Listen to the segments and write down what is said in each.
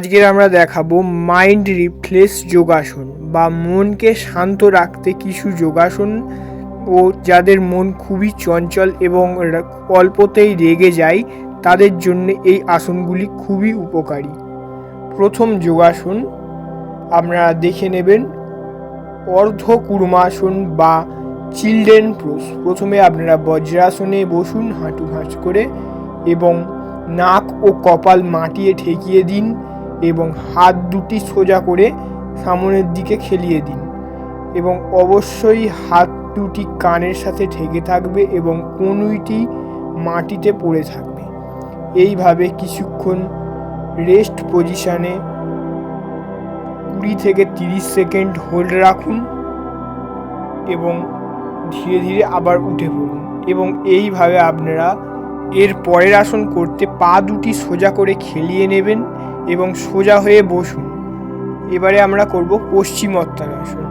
আজকের আমরা দেখাবো মাইন্ড রিফ্লেক্স যোগাসন বা মনকে শান্ত রাখতে কিছু যোগাসন ও যাদের মন খুবই চঞ্চল এবং অল্পতেই রেগে যায়, তাদের জন্য এই আসনগুলি খুবই উপকারী। প্রথম যোগাসন আপনারা দেখে নেবেন, অর্ধ কুর্মাসন বা চিলড্রেন প্রোস। প্রথমে আপনারা বজ্রাসনে বসুন হাঁটু ভাঁজ করে এবং নাক ও কপাল মাটিয়ে ঠেকিয়ে দিন। এবং হাত দুটি সোজা করে সামনের দিকে খেলিয়ে দিন এবং অবশ্যই হাত দুটি কানের সাথে ঠেকে থাকবে এবং কনুইটি মাটিতে পড়ে থাকবে। এইভাবে কিছুক্ষণ রেস্ট পজিশানে কুড়ি থেকে তিরিশ সেকেন্ড হোল্ড রাখুন এবং ধীরে ধীরে আবার উঠে পড়ুন এবং এইভাবে আপনারা এর পরের আসন করতে পা দুটি সোজা করে খেলিয়ে নেবেন এবং সোজা হয়ে বসুন। এবারে আমরা করব পশ্চিম পশ্চিমোত্তানাসন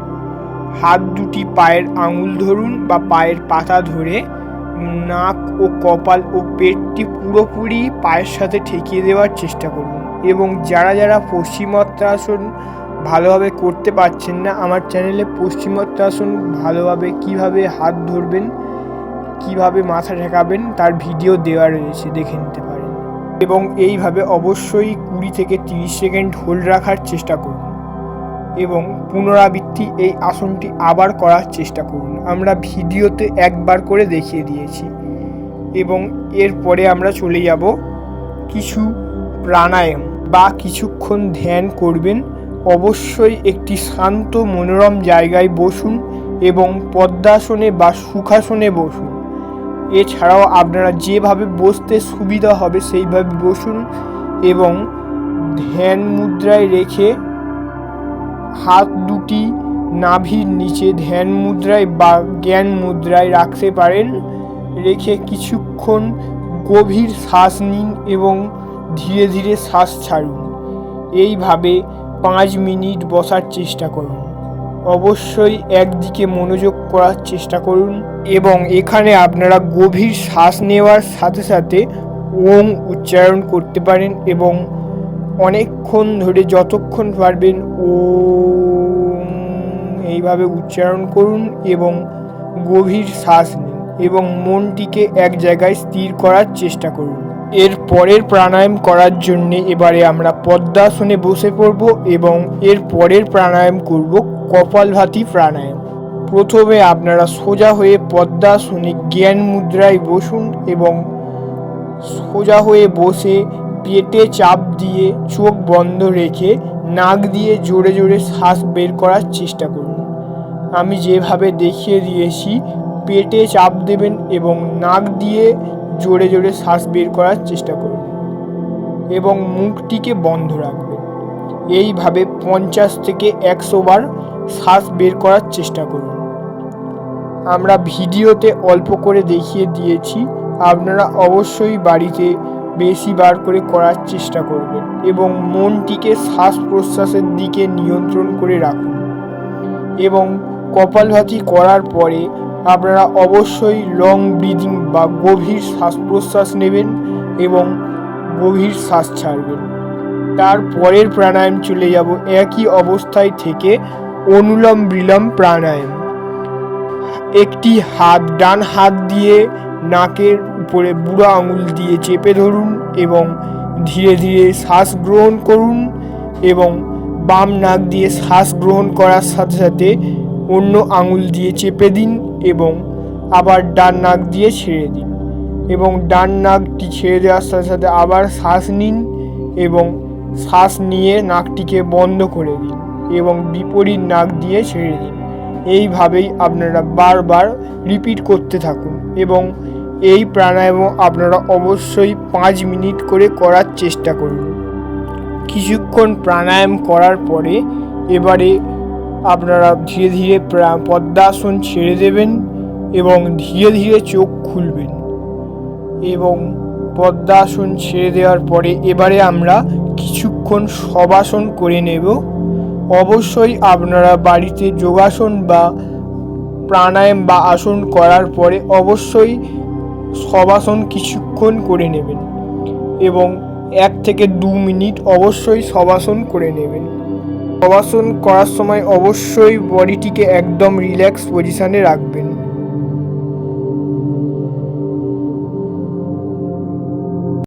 হাত দুটি পায়ের আঙুল ধরুন বা পায়ের পাতা ধরে, নাক ও কপাল ও পেটটি পুরোপুরি পায়ের সাথে ঠেকিয়ে দেওয়ার চেষ্টা করুন। এবং যারা যারা পশ্চিমোত্তানাসন ভালোভাবে করতে পারছেন না, আমার চ্যানেলে পশ্চিমোত্তানাসন ভালোভাবে কীভাবে হাত ধরবেন, কীভাবে মাথা ঠেকাবেন, তার ভিডিও দেওয়া রয়েছে, দেখে নিতে পারেন। এবং এইভাবে অবশ্যই কুড়ি থেকে তিরিশ সেকেন্ড হোল্ড রাখার চেষ্টা করুন। এবং পুনরাবৃত্তি এই আসনটি আবার করার চেষ্টা করুন। আমরা ভিডিওতে একবার করে দেখিয়ে দিয়েছি। এবং এরপরে আমরা চলে যাব কিছু প্রাণায়াম বা কিছুক্ষণ ধ্যান করবেন। অবশ্যই একটি শান্ত মনোরম জায়গায় বসুন এবং পদ্মাসনে বা সুখাসনে বসুন। এছাড়াও আপনারা যেভাবে বসতে সুবিধা হবে সেইভাবে বসুন এবং ধ্যান মুদ্রায় রেখে হাত দুটি নাভির নিচে ধ্যান মুদ্রায় বা জ্ঞান মুদ্রায় রাখতে পারেন। রেখে কিছুক্ষণ গভীর শ্বাস নিন এবং ধীরে ধীরে শ্বাস ছাড়ুন। এইভাবে পাঁচ মিনিট বসার চেষ্টা করুন। অবশ্যই একদিকে মনোযোগ করার চেষ্টা করুন এবং এখানে আপনারা গভীর শ্বাস নেওয়ার সাথে সাথে ওম উচ্চারণ করতে পারেন এবং অনেকক্ষণ ধরে যতক্ষণ পারবেন ও এইভাবে উচ্চারণ করুন এবং গভীর শ্বাস নিন এবং মনটিকে এক জায়গায় স্থির করার চেষ্টা করুন। এর পরের প্রাণায়াম করার জন্য এবারে আমরা পদ্মাসনে বসে পড়ব এবং এর পরের প্রাণায়াম করব কপালভাতি প্রাণায়াম। প্রথমে আপনারা সোজা হয়ে পদ্মাসনে জ্ঞান মুদ্রায় বসুন এবং সোজা হয়ে বসে পেটে চাপ দিয়ে চোখ বন্ধ রেখে নাক দিয়ে জোরে জোরে শ্বাস বের করার চেষ্টা করুন। আমি যেভাবে দেখিয়ে দিয়েছি, পেটে চাপ দেবেন এবং নাক দিয়ে জোরে জোরে শ্বাস বের করার চেষ্টা করুন এবং মুখটিকে বন্ধ রাখবেন। এইভাবে পঞ্চাশ থেকে একশো বার শ্বাস বের করার চেষ্টা করুন। আমরা ভিডিওতে অল্প করে দেখিয়ে দিয়েছি, আপনারা অবশ্যই বাড়িতে বেশি বার করে করার চেষ্টা করবেন এবং মনটিকে শ্বাস প্রশ্বাসের দিকে নিয়ন্ত্রণ করে রাখুন। এবং কপালভাতি করার পরে আপনারা অবশ্যই লং ব্রিদিং বা গভীর শ্বাস প্রশ্বাস নেবেন এবং গভীর শ্বাস ছাড়বেন। তার পরের প্রাণায়াম চলে যাব। একই অবস্থায় থেকে অনুলম বিলম প্রাণায়াম। একটি হাত ডান হাত দিয়ে নাকের উপরে বুড়ো আঙুল দিয়ে চেপে ধরুন এবং ধীরে ধীরে শ্বাস গ্রহণ করুন এবং বাম নাক দিয়ে শ্বাস গ্রহণ করার সাথে সাথে অন্য আঙুল দিয়ে চেপে দিন এবং আবার ডান নাক দিয়ে ছেড়ে দিন এবং ডান নাকটি ছেড়ে দেওয়ার সাথে সাথে আবার শ্বাস নিন এবং শ্বাস নিয়ে নাকটিকে বন্ধ করে দিন। এবং বিপরীত নাক দিয়ে ছেড়ে দিন। এইভাবেই আপনারা বারবার রিপিট করতে থাকুন এবং এই প্রাণায়াম আপনারা অবশ্যই পাঁচ মিনিট করে করার চেষ্টা করুন। কিছুক্ষণ প্রাণায়াম করার পরে এবারে আপনারা ধীরে ধীরে পদ্মাসন ছেড়ে দেবেন এবং ধীরে ধীরে চোখ খুলবেন এবং পদ্মাসন ছেড়ে দেওয়ার পরে এবারে আমরা কিছুক্ষণ শবাসন করে নেব। অবশ্যই আপনারা বাড়িতে যোগাসন বা প্রাণায়াম বা আসন করার পরে অবশ্যই সবাসন কিছুক্ষণ করে নেবেন এবং এক থেকে দু মিনিট অবশ্যই সবাসন করে নেবেন। সবাসন করার সময় অবশ্যই বডিটিকে একদম রিল্যাক্স পজিশানে রাখবেন।